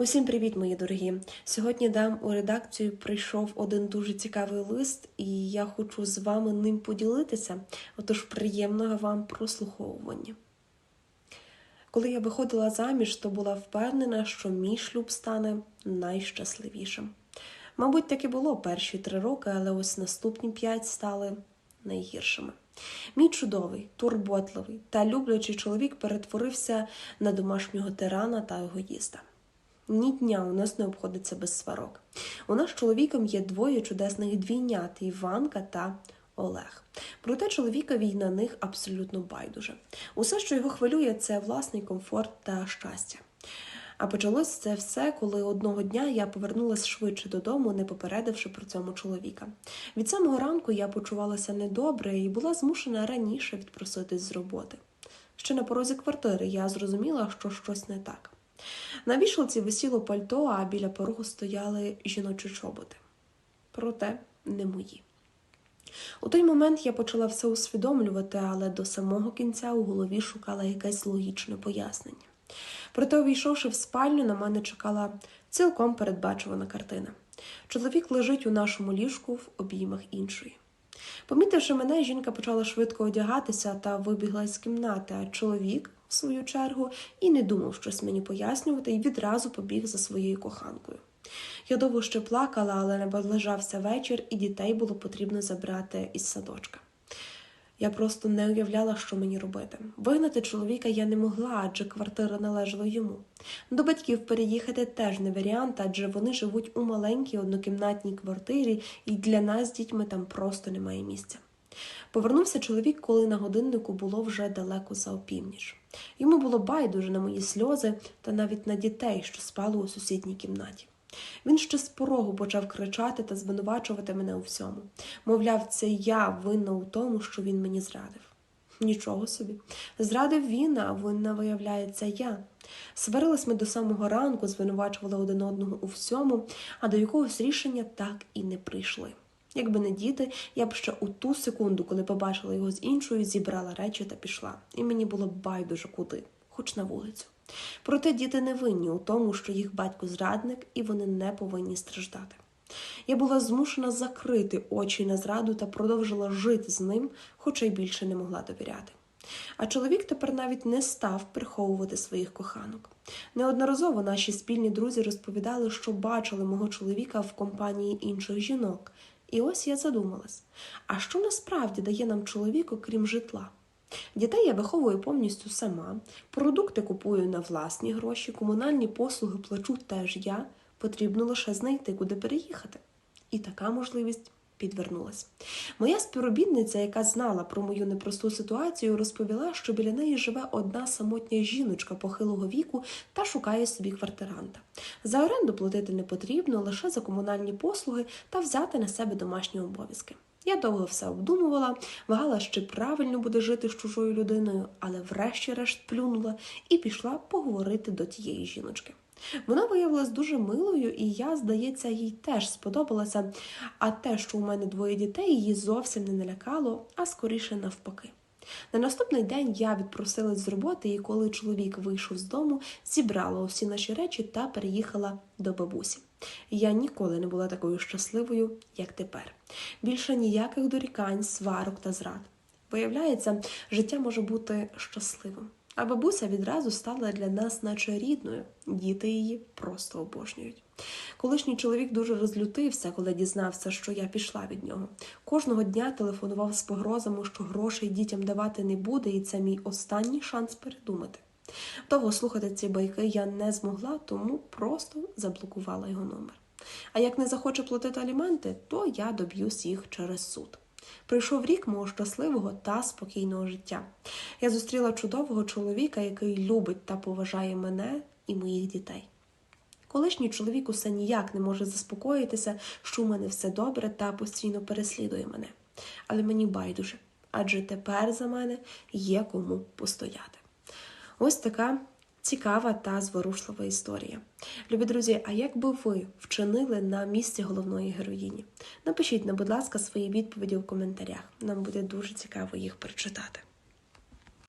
Усім привіт, мої дорогі! Сьогодні дам у редакцію прийшов один дуже цікавий лист, і я хочу з вами ним поділитися. Отож, приємного вам прослуховування. Коли я виходила заміж, то була впевнена, що мій шлюб стане найщасливішим. Мабуть, так і було перші три роки, але ось наступні п'ять стали найгіршими. Мій чудовий, турботливий та люблячий чоловік перетворився на домашнього тирана та егоїста. Ні дня у нас не обходиться без сварок. У нас з чоловіком є двоє чудесних двійнят Іванка та Олег. Проте чоловікові на них абсолютно байдуже. Усе, що його хвилює, це власний комфорт та щастя. А почалось це все, коли одного дня я повернулася швидше додому, не попередивши про цьому чоловіка. Від самого ранку я почувалася недобре і була змушена раніше відпроситись з роботи. Ще на порозі квартири я зрозуміла, що щось не так. На вішалці висіло пальто, а біля порогу стояли жіночі чоботи. Проте не мої. У той момент я почала все усвідомлювати, але до самого кінця у голові шукала якесь логічне пояснення. Проте, увійшовши в спальню, на мене чекала цілком передбачувана картина. Чоловік лежить у нашому ліжку в обіймах іншої. Помітивши мене, жінка почала швидко одягатися та вибігла з кімнати, а чоловік, в свою чергу, і не думав щось мені пояснювати, і відразу побіг за своєю коханкою. Я довго ще плакала, але наближався вечір, і дітей було потрібно забрати із садочка. Я просто не уявляла, що мені робити. Вигнати чоловіка я не могла, адже квартира належала йому. До батьків переїхати теж не варіант, адже вони живуть у маленькій однокімнатній квартирі, і для нас з дітьми там просто немає місця. Повернувся чоловік, коли на годиннику було вже далеко за опівніч. Йому було байдуже на мої сльози та навіть на дітей, що спали у сусідній кімнаті. Він ще з порогу почав кричати та звинувачувати мене у всьому. Мовляв, це я винна у тому, що він мені зрадив. Нічого собі. Зрадив він, а винна, виявляється, я. Сварились ми до самого ранку, звинувачували один одного у всьому, а до якогось рішення так і не прийшли. Якби не діти, я б ще у ту секунду, коли побачила його з іншою, зібрала речі та пішла. І мені було байдуже куди, хоч на вулицю. Проте діти не винні у тому, що їх батько зрадник, і вони не повинні страждати. Я була змушена закрити очі на зраду та продовжила жити з ним, хоча й більше не могла довіряти. А чоловік тепер навіть не став приховувати своїх коханок. Неодноразово наші спільні друзі розповідали, що бачили мого чоловіка в компанії інших жінок. І ось я задумалась: а що насправді дає нам чоловік, окрім житла? Дітей я виховую повністю сама, продукти купую на власні гроші, комунальні послуги плачу теж я, потрібно лише знайти, куди переїхати. І така можливість підвернулась. Моя співробітниця, яка знала про мою непросту ситуацію, розповіла, що біля неї живе одна самотня жіночка похилого віку та шукає собі квартиранта. За оренду платити не потрібно, лише за комунальні послуги та взяти на себе домашні обов'язки. Я довго все обдумувала, вагала, чи правильно буде жити з чужою людиною, але врешті-решт плюнула і пішла поговорити до тієї жіночки. Вона виявилась дуже милою, і я, здається, їй теж сподобалася. А те, що у мене двоє дітей, її зовсім не налякало, а скоріше навпаки. На наступний день я відпросилась з роботи, і коли чоловік вийшов з дому, зібрала усі наші речі та переїхала до бабусі. Я ніколи не була такою щасливою, як тепер. Більше ніяких дорікань, сварок та зрад. Виявляється, життя може бути щасливим. А бабуся відразу стала для нас, наче рідною, діти її просто обожнюють. Колишній чоловік дуже розлютився, коли дізнався, що я пішла від нього. Кожного дня телефонував з погрозами, що грошей дітям давати не буде, і це мій останній шанс передумати. Довго слухати ці байки я не змогла, тому просто заблокувала його номер. А як не захоче платити аліменти, то я доб'юсь їх через суд. Прийшов рік мого щасливого та спокійного життя. Я зустріла чудового чоловіка, який любить та поважає мене і моїх дітей. Колишній чоловік усе ніяк не може заспокоїтися, що у мене все добре та постійно переслідує мене. Але мені байдуже, адже тепер за мене є кому постояти. Ось така цікава та зворушлива історія. Любі друзі, а як би ви вчинили на місці головної героїні? Напишіть, на, будь ласка, свої відповіді у коментарях. Нам буде дуже цікаво їх прочитати.